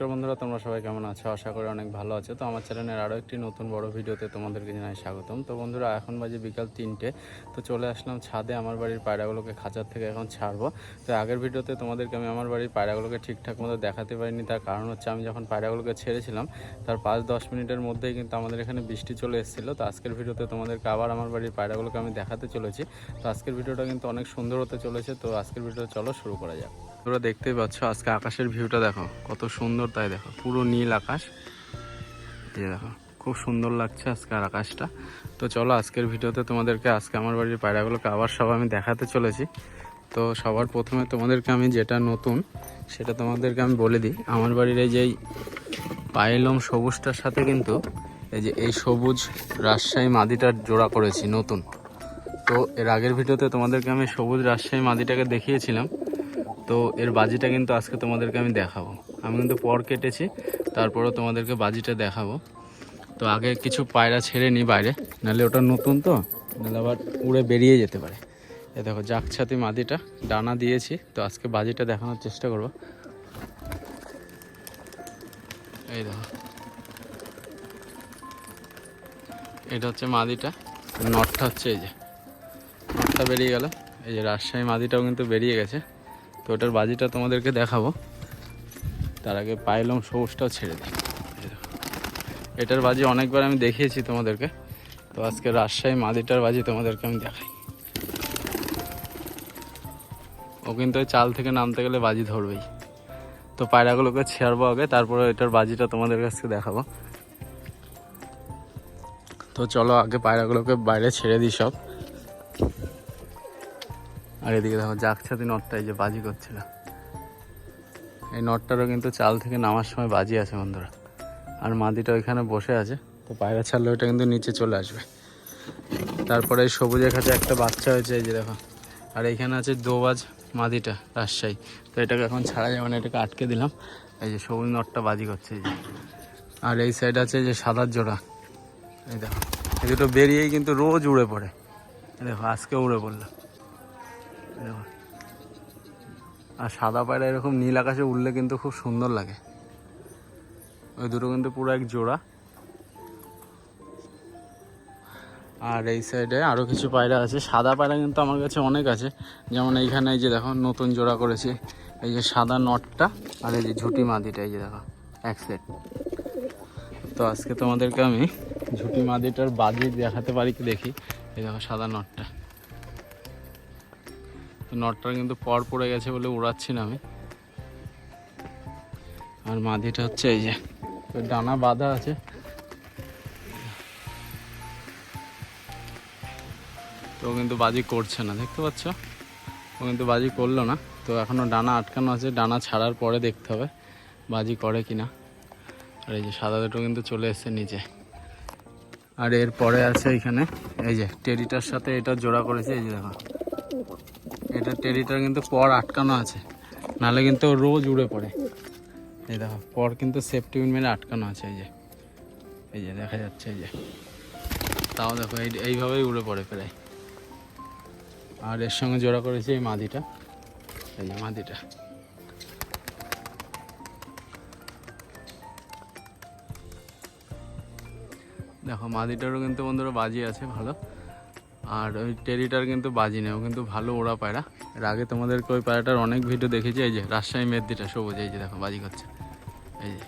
তো বন্ধুরা, তোমরা সবাই কেমন আছো? আশা করি অনেক ভালো আছো। তো আমার চ্যানেলের আরও একটি নতুন বড় ভিডিওতে তোমাদেরকে জানাই স্বাগতম। তো বন্ধুরা, এখন বাজে বিকাল তিনটে। তো চলে আসলাম ছাদে, আমার বাড়ির পায়রাগুলোকে খাঁচার থেকে এখন ছাড়বো। তো আগের ভিডিওতে তোমাদেরকে আমি আমার বাড়ির পায়রাগুলোকে ঠিকঠাক মতো দেখাতে পারিনি। তার কারণ হচ্ছে আমি যখন পায়রাগুলোকে ছেড়েছিলাম, তার পাঁচ দশ মিনিটের মধ্যেই কিন্তু আমাদের এখানে বৃষ্টি চলে এসেছিল। তো আজকের ভিডিওতে তোমাদেরকে আবার আমার বাড়ির পায়রাগুলোকে আমি দেখাতে চলেছি। তো আজকের ভিডিওটা কিন্তু অনেক সুন্দর হতে চলেছে। তো আজকের ভিডিও চলো শুরু করা যাক। তোমরা দেখতেই পাচ্ছ আজকে আকাশের ভিউটা দেখো, কত সুন্দর তাই দেখো, পুরো নীল আকাশ। এই দেখো, খুব সুন্দর লাগছে আজকে আর আকাশটা। তো চলো আজকের ভিডিওতে তোমাদেরকে আজকে আমার বাড়ির পায়রাগুলোকে আবার সব আমি দেখাতে চলেছি। তো সবার প্রথমে তোমাদেরকে আমি যেটা নতুন, সেটা তোমাদেরকে আমি বলে দিই। আমার বাড়ির এই যে এই পায়েলম সবুজটার সাথে কিন্তু এই যে এই সবুজ রাজশাহী মাদিটার জোড়া করেছি নতুন। তো এর আগের ভিডিওতে তোমাদেরকে আমি সবুজ রাজশাহী মাদিটাকে দেখিয়েছিলাম। তো এর বাজিটা কিন্তু আজকে তোমাদেরকে আমি দেখাবো। আমি কিন্তু পর কেটেছি, তারপরেও তোমাদেরকে বাজিটা দেখাবো। তো আগে কিছু পায়রা ছেড়ে নিই বাইরে, নাহলে ওটা নতুন তো, নাহলে আবার উড়ে বেরিয়ে যেতে পারে। এ দেখো, জাকছাতি মাদিটা, ডানা দিয়েছি, তো আজকে বাজিটা দেখানোর চেষ্টা করব। এই দেখো। এটা হচ্ছে মাদিটা, নটটা হচ্ছে এই যে, নটটা বেরিয়ে গেল। এই যে রাজশাহী মাদিটাও কিন্তু বেরিয়ে গেছে। ওটার বাজিটা তোমাদেরকে দেখাবো। তার আগে পাইলম সবুজটাও ছেড়ে দিই। এটার বাজি অনেকবার আমি দেখিয়েছি তোমাদেরকে। তো আজকে রাজশাহী মাদিটার বাজি তোমাদেরকে আমি দেখাই। ও কিন্তু ওই চাল থেকে নামতে গেলে বাজি ধরবেই। তো পায়রাগুলোকে ছেড়বো আগে, তারপরে এটার বাজিটা তোমাদের কাছে দেখাবো। তো চলো আগে পায়রাগুলোকে বাইরে ছেড়ে দিই সব। আর এদিকে দেখো জাকছাতি নটটা এই যে বাজি করছিল। এই নটটারও কিন্তু চাল থেকে নামার সময় বাজি আছে বন্ধুরা। আর মাদিটা ওইখানে বসে আছে, তো পায়রা ছাড়লে ওইটা কিন্তু নিচে চলে আসবে। তারপরে এই সবুজের কাছে একটা বাচ্চা হয়েছে, এই যে দেখো। আর এইখানে আছে দোবাজ মাদিটা, রাজশাহী। তো এটাকে এখন ছাড়া যাবে না, এটাকে আটকে দিলাম। এই যে সবুজ নটটা বাজি করছে, এই যে। আর এই সাইড আছে যে সাদার জোড়া। এই দেখো, এই দুটো বেরিয়েই কিন্তু রোজ উড়ে পড়ে। দেখো, আজকে উড়ে পড়ল। আর সাদা পায়রা এরকম নীল আকাশে উঠলে কিন্তু খুব সুন্দর লাগে। ওই দুটো কিন্তু পুরো এক জোড়া। আর এই সাইডে আরও কিছু পায়রা আছে। সাদা পায়রা কিন্তু আমার কাছে অনেক আছে। যেমন এইখানে এই যে দেখো, নতুন জোড়া করেছি। এই যে সাদা নটটা আর এই যে ঝুটি মাদিটা, এই যে দেখো, এক সেট তো আজকে তোমাদেরকে আমি ঝুটি মাদিটার বাজি দেখাতে পারি কি দেখি। এই দেখো সাদা নটটা। নটটা কিন্তু পর পড়ে গেছে বলে উড়াচ্ছি না আমি। আর মাদিটা হচ্ছে এই যে ডানা বাঁধা আছে। তো কিন্তু বাজি করছে না, দেখতে পাচ্ছ? ও কিন্তু বাজি করল না। তো এখনও ডানা আটকানো আছে, ডানা ছাড়ার পরে দেখতে হবে বাজি করে কি না আর এই যে সাদা দুটো কিন্তু চলে এসছে নিচে। আর এর পরে আছে এখানে, এই যে টেরিটার সাথে এটা জোড়া করেছে, এই যে দেখো। এটা টেরিটার কিন্তু পর আটকানো আছে। নাহলে কিন্তু রোজ উড়ে পড়ে। এই দেখো, পর কিন্তু সেফটি মেরে আটকানো আছে, এই যে। এই যে, দেখা যাচ্ছে, এই যে। তাও দেখো, এই, এইভাবেই উড়ে পড়ে প্রায়। আর এর সঙ্গে জোড়া করেছে এই মাদিটা। এই যে মাদিটা। দেখো, মাদিটারও কিন্তু বন্ধুরা বাজি আছে, ভালো। আর ওই টেরিটার কিন্তু বাজি নেই ও কিন্তু ভালো ওড়া পায়রা। এর আগে তোমাদেরকে ওই পায়রাটার অনেক ভিডিও দেখেছি, এই যে রাজশাহী মেদিটা সবুজ, এই যে দেখো, বাজি করছে। এই যে।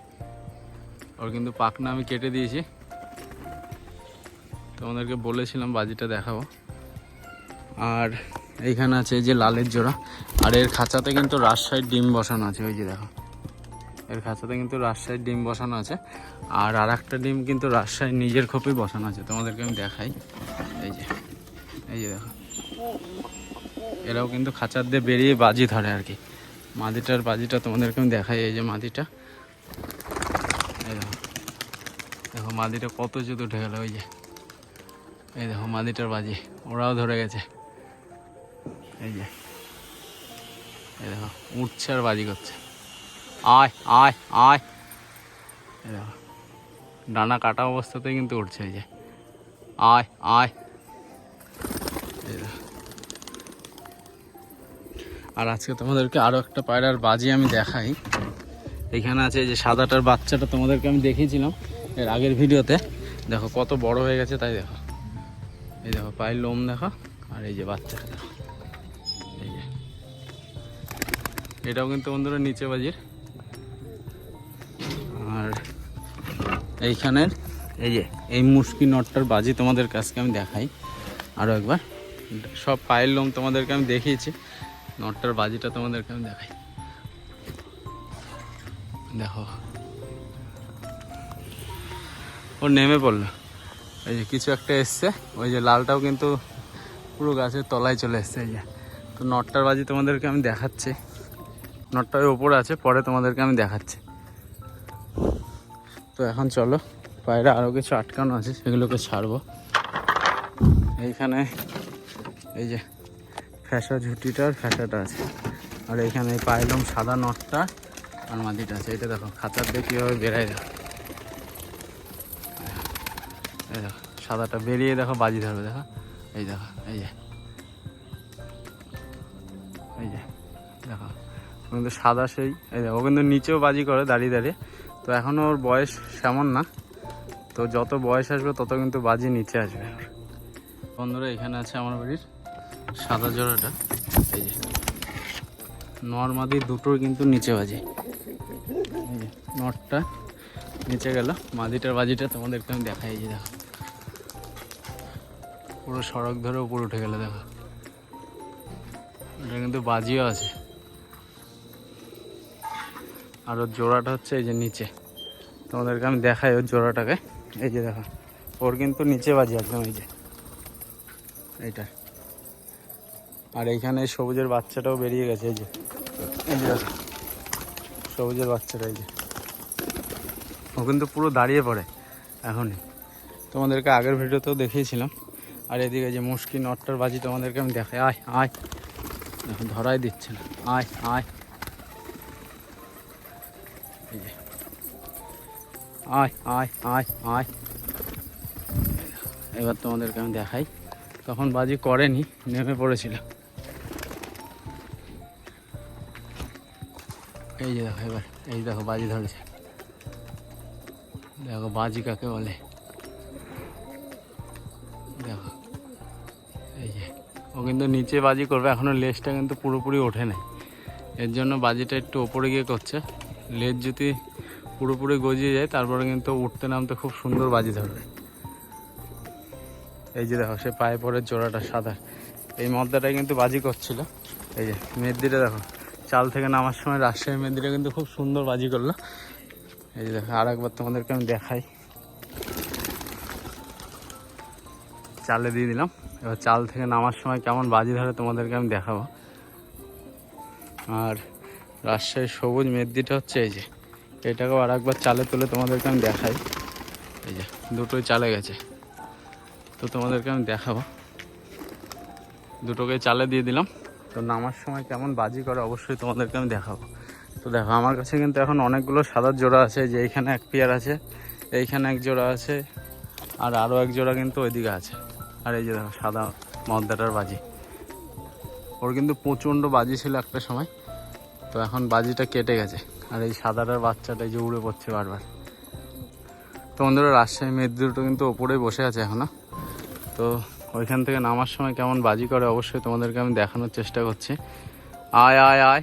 ওর কিন্তু পাখনা আমি কেটে দিয়েছি। তোমাদেরকে বলেছিলাম বাজিটা দেখাবো। আর এইখানে আছে এই যে লালের জোড়া, আর এর খাঁচাতে কিন্তু রাজশাহীর ডিম বসানো আছে, ওই যে দেখো। এর খাঁচাতে কিন্তু রাজশাহীর ডিম বসানো আছে, আর আর একটা ডিম কিন্তু রাজশাহীর নিজের খোপেই বসানো আছে, তোমাদেরকে আমি দেখাই। এই যে। এই যে দেখো। এরাও কিন্তু খাঁচার দিয়ে বেরিয়ে বাজি ধরে আর কি। মাদিটার বাজিটা তোমাদেরকে আমি দেখাই, এই যে মাদিটা। এই দেখো। দেখো মাদিটা কত জুত উঠে গেল ওই যে। এই দেখো মাদিটার বাজি, ওরাও ধরে গেছে। এই যে। এই দেখো, উঠছে আর বাজি করছে। আয় আয় আয়। এই দেখো। ডানা কাটা অবস্থাতেই কিন্তু উঠছে, এই যে। আয় আয়। আর আজকে তোমাদেরকে আরও একটা পায়রার বাজি আমি দেখাই। এখানে আছে যে সাদাটার বাচ্চাটা তোমাদেরকে আমি দেখিয়েছিলাম এর আগের ভিডিওতে। দেখো কত বড় হয়ে গেছে, তাই দেখো। এই দেখো, পায়ের লোম দেখো, আর এই যে বাচ্চাটা দেখো এই যে। এটাও কিন্তু বন্ধুরা নিচে বাজির। আর এইখানের এই যে, এই মুশকি নটটার বাজি তোমাদের কাছকে আমি দেখাই। আরও একবার। সব পায়ের লোম তোমাদেরকে আমি দেখিয়েছি। নটটার বাজিটা তোমাদেরকে আমি দেখাই। দেখো। ও নেমে পড়ল। এই যে কিছু একটা এসছে। ওই যে লালটাও কিন্তু পুরো গাছের তলায় চলে এসছে, এই যে। তো নটটার বাজি তোমাদেরকে আমি দেখাচ্ছি। নটটা ওই ওপরে আছে, পরে তোমাদেরকে আমি দেখাচ্ছি। তো এখন চলো বাইরে আরও কিছু আটকানো আছে, সেগুলোকে ছাড়বো। এইখানে, এই যে ফ্যাসা ঝুটিটার ফ্যাসাটা আছে। আর এইখানে এই পাইলম সাদা নটটা আর মাদিটা আছে। এটা দেখো খাতার দিয়ে কীভাবে বেড়ায় দেখো এই দেখো, সাদাটা বেরিয়ে দেখো, বাজি ধরবে, দেখো। এই দেখো, এই যে। এই যে, দেখো। কিন্তু সাদা সেই, এই দেখো কিন্তু নিচেও বাজি করে দাঁড়িয়ে দাঁড়িয়ে। তো এখনও ওর বয়স সেমন না। তো যত বয়স আসবে, তত কিন্তু বাজি নিচে আসবে। বন্ধুরা, এখানে আছে আমার বাড়ির সাদা জোড়াটা, এই যে। নর্মাদি দুটোর কিন্তু নিচে বাজি। নটটা নিচে গেল। মাদিটার বাজিটা তোমাদেরকে আমি দেখাই যে দেখো। পুরো সড়ক ধরে উপরে উঠে গেলে, দেখো। এটা কিন্তু বাজিও আছে। আর ওর জোড়াটা হচ্ছে এই যে নিচে। তোমাদেরকে আমি দেখাই ওর জোড়াটাকে। এই যে দেখো, ওর কিন্তু নিচে বাজি একদম, এই যে। এইটা। আর এইখানে সবুজের বাচ্চাটাও বেরিয়ে গেছে, এই যে। সবুজের বাচ্চাটা, এই যে। ও কিন্তু পুরো দাঁড়িয়ে পড়ে এখনই। তোমাদেরকে আগের ভিডিওতেও দেখিয়েছিলাম। আর এদিকে যে মুশকি নটটার বাজি তোমাদেরকে আমি দেখাই। আয় আয়। ধরাই দিচ্ছে না। আয় আয়। আয় আয় আয় আয়। এবার তোমাদেরকে আমি দেখাই। তখন বাজি করেনি, নেমে পড়েছিল। এই যে দেখো, এবার এই দেখো বাজি ধরেছে। দেখো বাজি কাকে বলে? দেখো, এই যে, ও কিন্তু নিচে বাজি করবে এখনও লেজটা কিন্তু পুরোপুরি ওঠে নাই। এর জন্য বাজিটা একটু ওপরে গিয়ে করছে। লেজ যদি পুরোপুরি গজিয়ে যায়, তারপরে কিন্তু উঠতে নামতে খুব সুন্দর বাজি ধরবে। এই যে দেখো, সে পায়ে পরে জোড়াটা সাদা। এই মদ্দাটাই কিন্তু বাজি করছিল। এই যে মেদিটা দেখো। চাল থেকে নামার সময় রাজশাহী মেদিটা কিন্তু খুব সুন্দর বাজি করল। এই যে দেখো আর একবার তোমাদেরকে আমি দেখাই। চালে দিয়ে দিলাম। এবার চাল থেকে নামার সময় কেমন বাজি ধরে তোমাদেরকে আমি দেখাবো। আর রাজশাহীর সবুজ মেদিটা হচ্ছে এই যে, এটাকেও আর একবার চালে তুলে তোমাদেরকে আমি দেখাই। এই যে, দুটোই চালে গেছে। তো তোমাদেরকে আমি দেখাবো। দুটোকে চালে দিয়ে দিলাম। তো নামার সময় কেমন বাজি করে অবশ্যই তোমাদেরকে আমি দেখাবো। তো দেখো, আমার কাছে কিন্তু এখন অনেকগুলো সাদার জোড়া আছে, যে এইখানে এক পেয়ার আছে, এইখানে এক জোড়া আছে, আর আরও এক জোড়া কিন্তু ওইদিকে আছে। আর এই যে দেখো, সাদা মদ্দাটার বাজি। ওর কিন্তু প্রচণ্ড বাজি ছিল একটা সময়। তো এখন বাজিটা কেটে গেছে। আর এই সাদাটার বাচ্চাটা এই যে উড়ে পড়ছে বারবার। তো রাজশাহী মেদ দুটো কিন্তু ওপরেই বসে আছে এখনও তো ওইখান থেকে নামার সময় কেমন বাজি করে, অবশ্যই তোমাদেরকে আমি দেখানোর চেষ্টা করছি। আয় আয় আয়।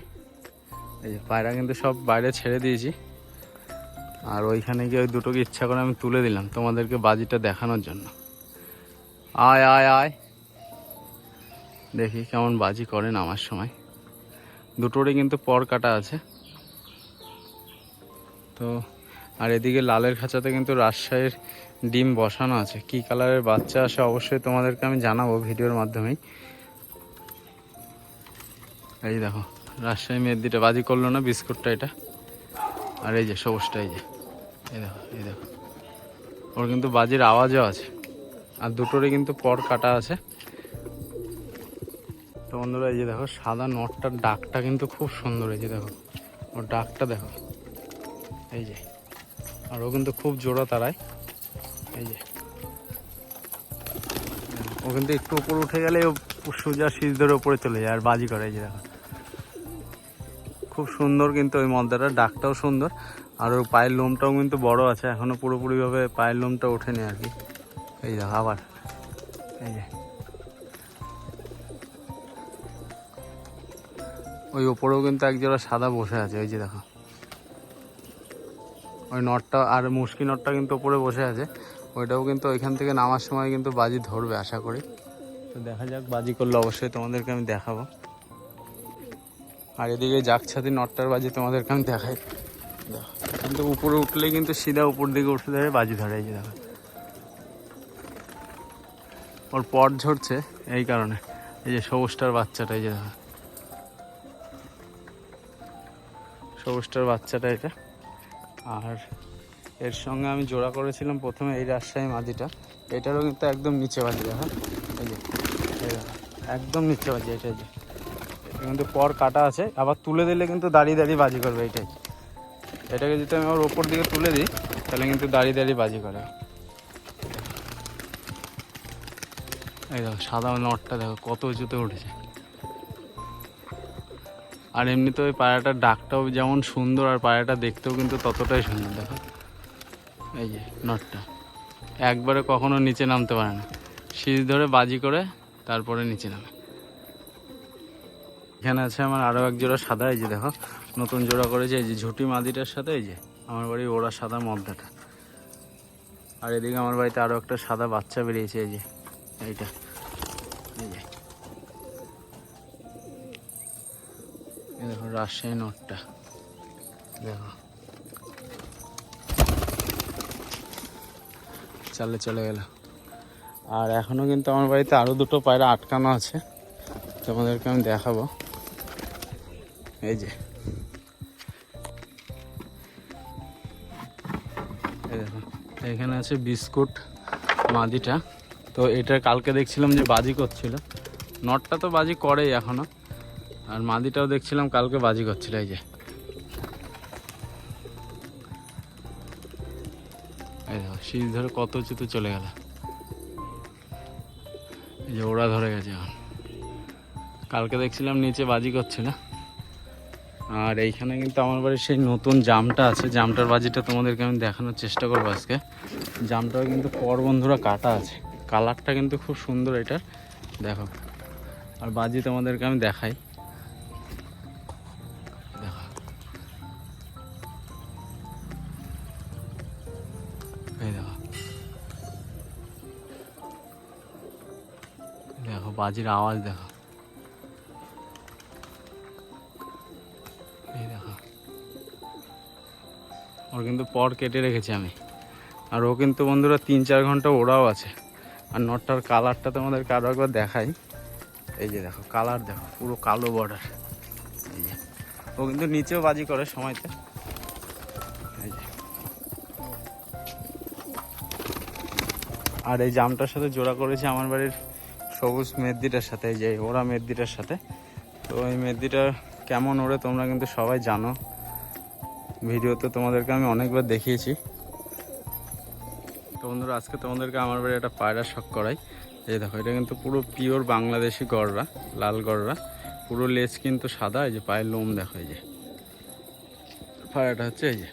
এই যে পায়রা কিন্তু সব বাইরে ছেড়ে দিয়েছি। আর ওইখানে গিয়ে ওই দুটোকে ইচ্ছা করে আমি তুলে দিলাম তোমাদেরকে বাজিটা দেখানোর জন্য। আয় আয় আয়। দেখি কেমন বাজি করে নামার সময়। দুটোরই কিন্তু পর কাটা আছে। তো আর এদিকে লালের খাঁচাতে কিন্তু রাজশাহীর ডিম বসানো আছে। কি কালারের বাচ্চা আসে অবশ্যই তোমাদেরকে আমি জানাব ভিডিওর মাধ্যমেই। এই দেখো, রাজশাহী মেদিটা বাজি করল না বিস্কুটটা এটা? আর এই যে সবুজটা, এই যে, এই দেখো এই দেখো। ওর কিন্তু বাজির আওয়াজও আছে। আর দুটোরই কিন্তু পর কাটা আছে। তো বন্ধুরা, এই যে দেখো, সাদা নটটার ডাকটা কিন্তু খুব সুন্দর, এই যে দেখো। ওর ডাকটা দেখো। এই যে আর ও কিন্তু খুব জোড়া তারায়। এই যে। ও কিন্তু একটু উপরে উঠে গেলে ও সোজা শীষ ধরে উপরে চলে যায় আর বাজি করে, এই যে দেখো। খুব সুন্দর কিন্তু ওই মদ্দাটা ডাকটাও সুন্দর। আর ওর পায়ের লোমটাও কিন্তু বড় আছে, এখনও পুরোপুরিভাবে পায়ের লোমটা ওঠেনি আর কি। এই দেখো আবার। এই যে। ওই ওপরেও কিন্তু একজোড়া সাদা বসে আছে, ওই যে দেখো। ওই নটটা আর মুশকি নটটা কিন্তু ওপরে বসে আছে। ওইটাও কিন্তু ওইখান থেকে নামার সময় কিন্তু বাজি ধরবে, আশা করি। তো দেখা যাক বাজি করলে অবশ্যই তোমাদেরকে আমি দেখাবো। আর এদিকে জাকছাতি নটটার বাজি তোমাদেরকে আমি দেখাই। দেখো, কিন্তু উপরে উঠলেই কিন্তু সিধা উপর দিকে উঠে ধরে বাজি ধরে, এই যে দেখো। ওর পট ঝরছে এই কারণে। এই যে সবুজটার বাচ্চাটা, এই যে দেখো। সবুজটার বাচ্চাটা এটা। আর এর সঙ্গে আমি জোড়া করেছিলাম প্রথমে এই রাজশাহী মাদিটা। এটারও কিন্তু একদম নিচে বাজি দেখো এই যে একদম নিচে বাজি এটা যে এটা কিন্তু পর কাটা আছে, আবার তুলে দিলে কিন্তু দাঁড়িয়ে দাঁড়িয়ে বাজি করবে এটাই এটাকে যদি আমি ওর ওপর দিকে তুলে দিই, তাহলে কিন্তু দাঁড়িয়ে দাঁড়িয়ে বাজি করে। এই দেখো, সাদা নটটা দেখো, কত উঁচুতে উঠেছে। আর এমনিতে ওই পায়রাটার ডাকটাও যেমন সুন্দর, আর পায়রাটা দেখতেও কিন্তু ততটাই সুন্দর, দেখো। এই যে, নটটা। একবারে কখনো নিচে নামতে পারে না। সিঁড়ি ধরে বাজি করে তারপরে নিচে নামে। এখানে আছে আমার আরও এক জোড়া সাদা, এই যে দেখো, নতুন জোড়া করেছে, এই যে ঝুটি মাদিটার সাথে, এই যে, আমার বাড়ি ওরা সাদা মদ্দাটা। আর এদিকে আমার বাড়িতে আরও একটা সাদা বাচ্চা বেরিয়েছে, এই যে, এইটা। এই যে দেখো, রাজশাহী নটটা। দেখো। চালে চলে গেল। আর এখনও কিন্তু আমার বাড়িতে আরও দুটো পায়রা আটকানো আছে। তোমাদেরকে আমি দেখাবো। এই যে। এখানে আছে বিস্কুট, মাদিটা। তো এটা কালকে দেখছিলাম যে বাজি করছিল। নটটা তো বাজি করেই এখনও। আর মাদিটাও দেখছিলাম, কালকে বাজি করছিল এই যে। শীষ ধরে কত উঁচুতে চলে গেল। এই যে ওরা ধরে গেছে এখন। কালকে দেখছিলাম নিচে বাজি করছিল আর এইখানে কিন্তু আমার বাড়ির সেই নতুন জামটা আছে। জামটার বাজিটা তোমাদেরকে আমি দেখানোর চেষ্টা করব আজকে। জামটাও কিন্তু পর বন্ধুরা কাটা আছে। কালারটা কিন্তু খুব সুন্দর এটার। দেখো। আর বাজি তোমাদেরকে আমি দেখাই। দেখো। বাজির আওয়াজ দেখো। এই দেখো। ওর কিন্তু পর কেটে রেখেছি আমি। আর ও কিন্তু বন্ধুরা তিন চার ঘণ্টা ওরাও আছে। আর নটটার কালারটা তোমাদেরকে আরও একবার দেখাই। এই যে দেখো, কালার দেখো, পুরো কালো বর্ডার এই যে। ও কিন্তু নিচেও বাজি করে সময়তে। আর এই জামটার সাথে জোড়া করেছি আমার বাড়ির সবুজ মেদিটার সাথে যে ওরা মেদিটার সাথে। তো এই মেদিটা কেমন ওরে তোমরা কিন্তু সবাই জানো। ভিডিওতে তোমাদেরকে আমি অনেকবার দেখিয়েছি। তো বন্ধুরা, আজকে তোমাদেরকে আমার বাড়ি একটা পায়রা শখ করাই। এই দেখো, এটা কিন্তু পুরো পিওর বাংলাদেশি গড়রা লাল গড়রা পুরো লেজ কিন্তু সাদা, এই যে পায়ের লোম দেখো, এই যে। পায়রাটা হচ্ছে এই যে।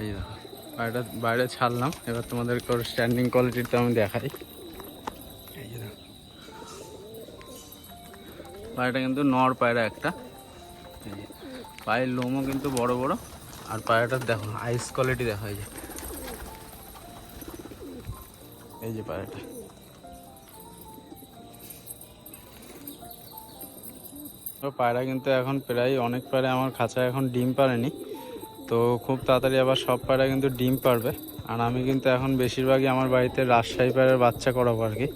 এই দেখো। পায়রাটা বাইরে ছাড়লাম। এবার তোমাদেরকে ওর স্ট্যান্ডিং কোয়ালিটিটা আমি দেখাই। পায়রাটা কিন্তু নর পায়রা একটা। পায়ের লোমও কিন্তু বড় বড়। আর পায়রাটার দেখো আইস কোয়ালিটি দেখো এই যে। এই যে পায়রাটা পায়রা কিন্তু এখন প্রায় অনেক পায়রা আমার খাঁচায় এখন ডিম পারেনি তো খুব তাড়াতাড়ি আবার সব পায়রা কিন্তু ডিম পারবে। আর আমি কিন্তু এখন বেশিরভাগই আমার বাড়িতে রাজশাহী পায়রার বাচ্চা করাবো আর কি।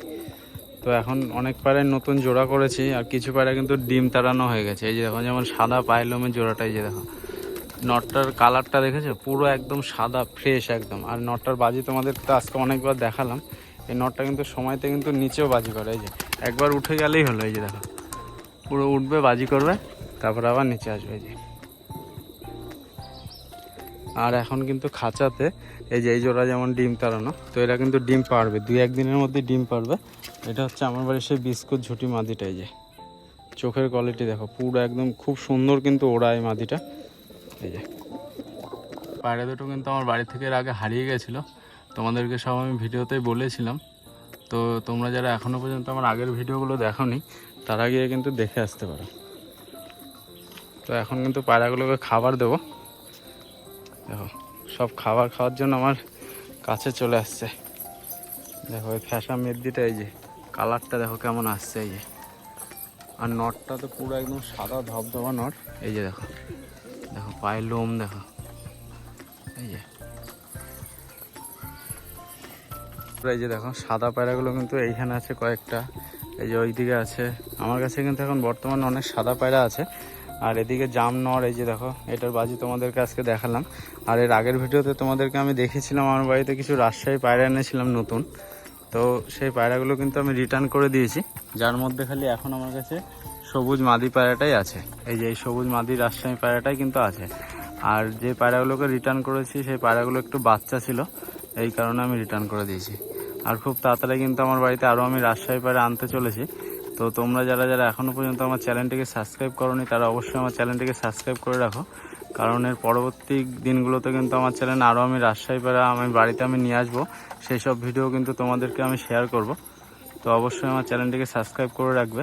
তো এখন অনেক পায়রায় নতুন জোড়া করেছি, আর কিছু পায়রা কিন্তু ডিম তাড়ানো হয়ে গেছে। এই যে দেখো, যেমন সাদা পায়লমের জোড়াটা, এই যে দেখো। নটটার কালারটা দেখেছ? পুরো একদম সাদা ফ্রেশ একদম। আর নটটার বাজি তোমাদের তো আজকে অনেকবার দেখালাম। এই নটটা কিন্তু সময়তে কিন্তু নিচেও বাজি করে, এই যে। একবার উঠে গেলেই হলো, এই যে দেখো। পুরো উঠবে, বাজি করবে, তারপর আবার নিচে আসবে, এই যে। আর এখন কিন্তু খাঁচাতে এই যে এই জোড়া যেমন ডিম তাড়ানো, তো এরা কিন্তু ডিম পারবে দুই একদিনের মধ্যে ডিম পারবে এটা হচ্ছে আমার বাড়ির সেই বিস্কুট ঝুটি মাদিটা, এই যে। চোখের কোয়ালিটি দেখো, পুরো একদম খুব সুন্দর কিন্তু ওড়া এই মাদিটা, এই যে। পায়রা দুটো কিন্তু আমার বাড়ি থেকে এর আগে হারিয়ে গেছিল, তোমাদেরকে সব আমি ভিডিওতেই বলেছিলাম। তো তোমরা যারা এখনও পর্যন্ত আমার আগের ভিডিওগুলো দেখোনি, তারা গিয়ে কিন্তু দেখে আসতে পারো। তো এখন কিন্তু পায়রাগুলোকে খাবার দেবো। দেখো, সব খাবার খাওয়ার জন্য আমার কাছে চলে আসছে। দেখো ওই ফ্যাশা মেদিটা এই যে কালারটা দেখো কেমন আসছে, এই যে। আর নটটা তো পুরো একদম সাদা ধবধবা নট। এই যে দেখো দেখো পায়ের লোম দেখো। এই যে। এই যে দেখো, সাদা পায়রাগুলো কিন্তু এইখানে আছে কয়েকটা। এই যে ওইদিকে আছে। আমার কাছে কিন্তু এখন বর্তমানে অনেক সাদা পায়রা আছে। আর এদিকে জাম নর এই যে দেখো, এটার বাজি তোমাদেরকে আজকে দেখালাম। আর এর আগের ভিডিওতে তোমাদেরকে আমি দেখেছিলাম আমার বাড়িতে কিছু রাজশাহী পায়রা এনেছিলাম নতুন। তো সেই পায়রাগুলো কিন্তু আমি রিটার্ন করে দিয়েছি। যার মধ্যে খালি এখন আমার কাছে সবুজ মাদি পায়রাটাই আছে। এই যে এই সবুজ মাদি রাজশাহী পায়রাটাই কিন্তু আছে। আর যে পায়রাগুলোকে রিটার্ন করেছি, সেই পায়রাগুলো একটু বাচ্চা ছিল, এই কারণে আমি রিটার্ন করে দিয়েছি। আর খুব তাড়াতাড়ি কিন্তু আমার বাড়িতে আরও আমি রাজশাহী পায়রা আনতে চলেছি। তো তোমরা যারা যারা এখনও পর্যন্ত আমার চ্যানেলটিকে সাবস্ক্রাইব করোনি, তারা অবশ্যই আমার চ্যানেলটিকে সাবস্ক্রাইব করে রাখো। কারণ এর পরবর্তী দিনগুলোতে কিন্তু আমার চ্যানেল আরও আমি রাজশাহী পায়রা আমি বাড়িতে আমি নিয়ে আসব। সেই সব ভিডিও কিন্তু তোমাদেরকে আমি শেয়ার করব। তো অবশ্যই আমার চ্যানেলটিকে সাবস্ক্রাইব করে রাখবে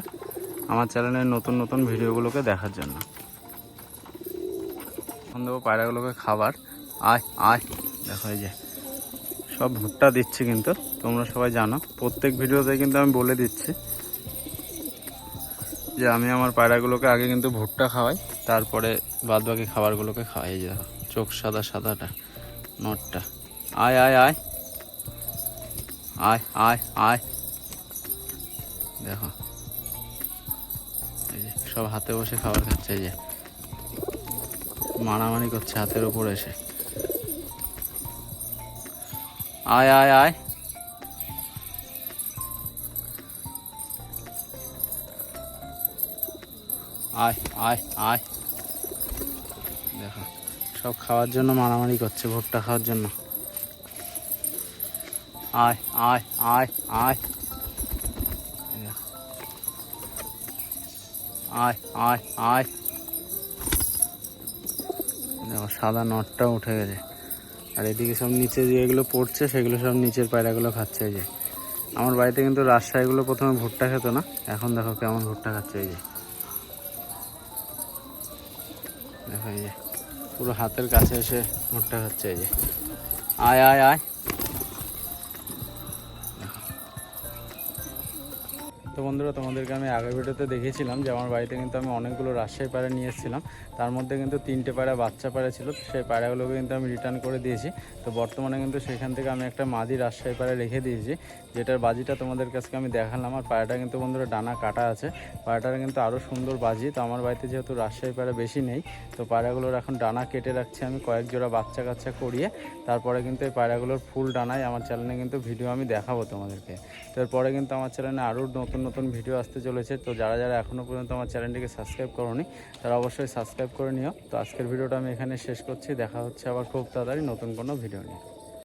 আমার চ্যানেলের নতুন নতুন ভিডিওগুলোকে দেখার জন্য। এখন দেবো পায়রাগুলোকে খাবার। আয় আয়, দেখো এই যে, সব ভুট্টা দিচ্ছি কিন্তু, তোমরা সবাই জানো। প্রত্যেক ভিডিওতে কিন্তু আমি বলে দিচ্ছি। যে আমি আমার পায়রাগুলোকে আগে কিন্তু ভুট্টা খাওয়াই, তারপরে বাদ বাকি খাবারগুলোকে খাওয়াই। যে চোখ সাদা সাদাটা, নটটা। আয় আয় আয়। আয় আয় আয়। দেখো। এই যে সব হাতে বসে খাবার খাচ্ছে, এই যে। মারামারি করছে হাতের উপর এসে। আয় আয় আয়। আয় আয় আয়। দেখো, সব খাওয়ার জন্য মারামারি করছে, ভুট্টা খাওয়ার জন্য। আয় আয় আয় আয়। আয় আয় আয়। দেখো, সাদা নটটা উঠে গেছে। আর এদিকে সব নিচে যেগুলো পড়ছে, সেগুলো সব নিচের পায়রাগুলো খাচ্ছে এই যে। আমার বাড়িতে কিন্তু রাজশাহীগুলো প্রথমে ভুট্টা খেত না, এখন দেখো কেমন ভুট্টা খাচ্ছে এই যে। দেখো এই যে পুরো হাতের কাছে এসে ভুট্টা খাচ্ছে এই যে। আয় আয় আয়। তো বন্ধুরা, তোমাদেরকে আমি আগের ভিডিওতে দেখেছিলাম যে আমার বাড়িতে কিন্তু আমি অনেকগুলো রাজশাহী পায়রা নিয়ে এসেছিলাম। তার মধ্যে কিন্তু তিনটে পায়রা বাচ্চা পায়রা ছিল, সেই পায়রাগুলোকে কিন্তু আমি রিটার্ন করে দিয়েছি। তো বর্তমানে কিন্তু সেখান থেকে আমি একটা মাদি রাজশাহী পায়রা রেখে দিয়েছি, যেটার বাজিটা তোমাদের কাছে আমি দেখালাম। আর পায়রাটা কিন্তু বন্ধুরা ডানা কাটা আছে পায়রাটার কিন্তু আরও সুন্দর বাজি। তো আমার বাড়িতে যেহেতু রাজশাহী পায়রা বেশি নেই, তো পায়রাগুলোর এখন ডানা কেটে রাখছি আমি কয়েক জোড়া বাচ্চা কাচ্চা করিয়ে। তারপরে কিন্তু এই পায়রাগুলোর ফুল ডানায় আমার চ্যানেলে কিন্তু ভিডিও আমি দেখাবো তোমাদেরকে। তো এরপরে কিন্তু আমার চ্যানেলে আরও নতুন নতুন ভিডিও আসতে চলেছে, তো যারা যারা এখনও পর্যন্ত আমার চ্যানেলটিকে সাবস্ক্রাইব করোনি, তারা অবশ্যই সাবস্ক্রাইব করে নিও। তো আজকের ভিডিওটা আমি এখানে শেষ করছি, দেখা হচ্ছে আবার খুব তাড়াতাড়ি নতুন কোনো ভিডিও নিয়ে।